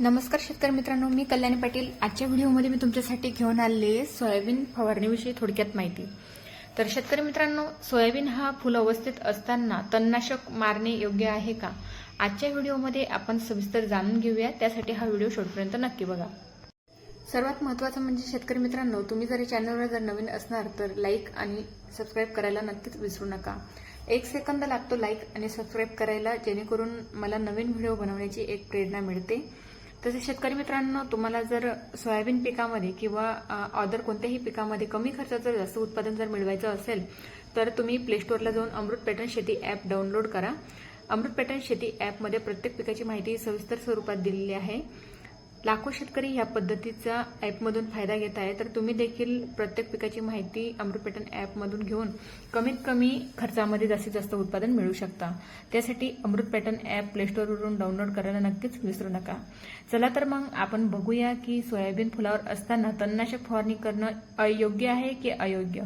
नमस्कार शेतकरी मित्रांनो मी कल्याणी पाटील. आजच्या व्हिडिओमध्ये मी तुमच्यासाठी घेऊन आले सोयाबीन फवारणीविषयी थोडक्यात माहिती. तर शेतकरी मित्रांनो सोयाबीन हा फुल अवस्थेत असताना तणनाशक मारणे योग्य आहे का? आजच्या व्हिडिओमध्ये आपण सविस्तर जाणून घेऊया. त्यासाठी हा व्हिडिओ शेवटपर्यंत नक्की बघा. सर्वात महत्त्वाचं म्हणजे शेतकरी मित्रांनो तुम्ही जर चॅनलवर जर नवीन असणार तर लाईक आणि सबस्क्राईब करायला नक्कीच विसरू नका. एक सेकंद लागतो लाईक आणि सबस्क्राईब करायला जेणेकरून मला नवीन व्हिडिओ बनवण्याची एक प्रेरणा मिळते. तसेच शेतकरी मित्रांनो तुम्हाला जर सोयाबीन पिकामध्ये किंवा अदर कोणत्याही पिकामध्ये कमी खर्चात जर जास्त उत्पादन जर मिळवायचं असेल तर तुम्ही प्ले स्टोअरला जाऊन अमृत पॅटर्न शेती ॲप डाउनलोड करा. अमृत पॅटर्न शेती ॲपमध्ये प्रत्येक पिकाची माहिती सविस्तर स्वरूपात दिलेली आहे. लाखो शेतकरी या पद्धतीचा ॲपमधून फायदा घेत आहे तर तुम्ही देखील प्रत्येक पिकाची माहिती अमृत ॲपमधून घेऊन कमीत कमी खर्चामध्ये जास्तीत जास्त उत्पादन मिळू शकता. त्यासाठी अमृत पॅटर्न ॲप प्लेस्टोअरवरून डाउनलोड करायला नक्कीच विसरू नका. चला तर मग आपण बघूया की सोयाबीन फुलावर असताना तणनाशक फवारणी करणं अयोग्य आहे की अयोग्य?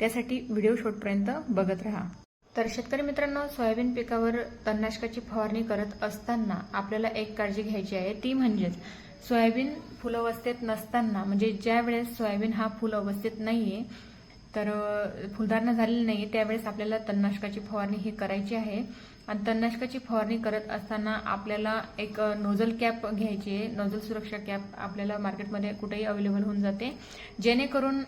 त्यासाठी व्हिडिओ शेवटपर्यंत बघत राहा. तर शेतकरी मित्रांनो सोयाबीन पिकावर तणनाशकाची फवारणी करत असताना आपल्याला एक काळजी घ्यायची आहे. ती म्हणजेच सोयाबीन फुल अवस्थेत नसताना म्हणजे ज्या वेळेस सोयाबीन हा फुल अवस्थेत नाहीये तर फुलधारणा झालेली नाही त्यावेळेस आपल्याला तणनाशकाची फवारणी ही करायची आहे. आणि तणनाशकाची फवारणी करत असताना आपल्याला एक नोझल कॅप घ्यायची आहे. नोझल सुरक्षा कॅप आपल्याला मार्केटमध्ये कुठेही अवेलेबल होऊन जाते. जेणेकरून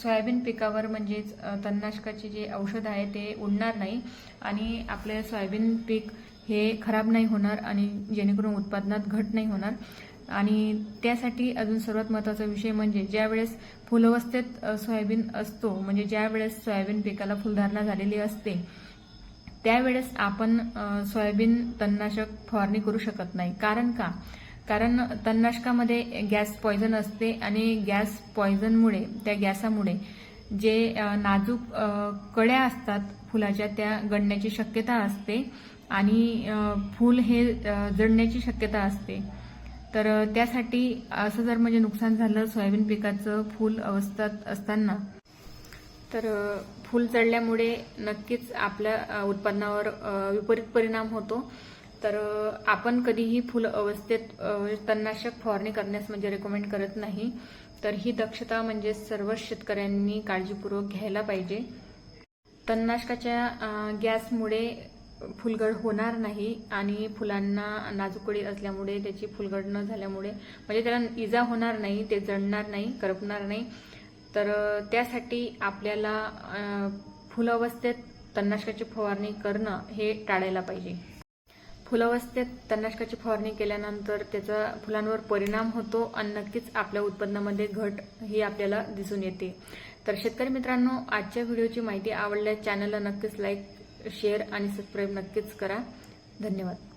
सोयाबीन पिकावर म्हणजेच तणनाशकाचे जे औषध आहे ते उडणार नाही. आणि आपले सोयाबीन पीक हे खराब नाही होणार आणि जेणेकरून उत्पादनात घट नाही होणार. आणि त्यासाठी अजून सर्वात महत्त्वाचा विषय म्हणजे ज्या वेळेस फुलअवस्थेत सोयाबीन असतो म्हणजे ज्या वेळेस सोयाबीन पिकाला फुलधारणा झालेली असते त्यावेळेस आपण सोयाबीन तणनाशक फवारणी करू शकत नाही. कारण का? कारण तणनाशकामध्ये गॅस पॉयझन असते आणि गॅस पॉयझनमुळे त्या गॅसामुळे जे नाजूक कड्या कळ्या असतात फुलाच्या त्या गळण्याची शक्यता असते आणि फूल हे जडण्याची शक्यता असते. तर त्यासाठी असं जर म्हणजे नुकसान झालं सोयाबीन पिकाचं फूल अवस्थेत असताना तर फूल चढल्यामुळे नक्कीच आपल्या अ, उत्पन्नावर विपरीत परिणाम होतो. तर आपण कधीही फुल अवस्थेत तणनाशक फवारणी करण्यास म्हणजे रेकमेंड करत नाही. तर ही दक्षता म्हणजे सर्व शेतकऱ्यांनी काळजीपूर्वक घ्यायला पाहिजे. तणनाशकाच्या गॅसमुळे फुलगड होणार नाही आणि फुलांना नाजूकडी असल्यामुळे त्याची फुलगड न झाल्यामुळे म्हणजे त्याला इजा होणार नाही ते जळणार नाही करपणार नाही. तर त्यासाठी आपल्याला फुलावस्थेत तणनाशकाची फवारणी करणं हे टाळायला पाहिजे. फुलावस्थेत तणनाशकाची फवारणी केल्यानंतर त्याचा फुलांवर परिणाम होतो आणि नक्कीच आपल्या उत्पन्नामध्ये घट ही आपल्याला दिसून येते. तर शेतकरी मित्रांनो आजच्या व्हिडिओची माहिती आवडल्यास चॅनलला नक्कीच लाईक शेअर आणि सबस्क्राईब नक्कीच करा. धन्यवाद.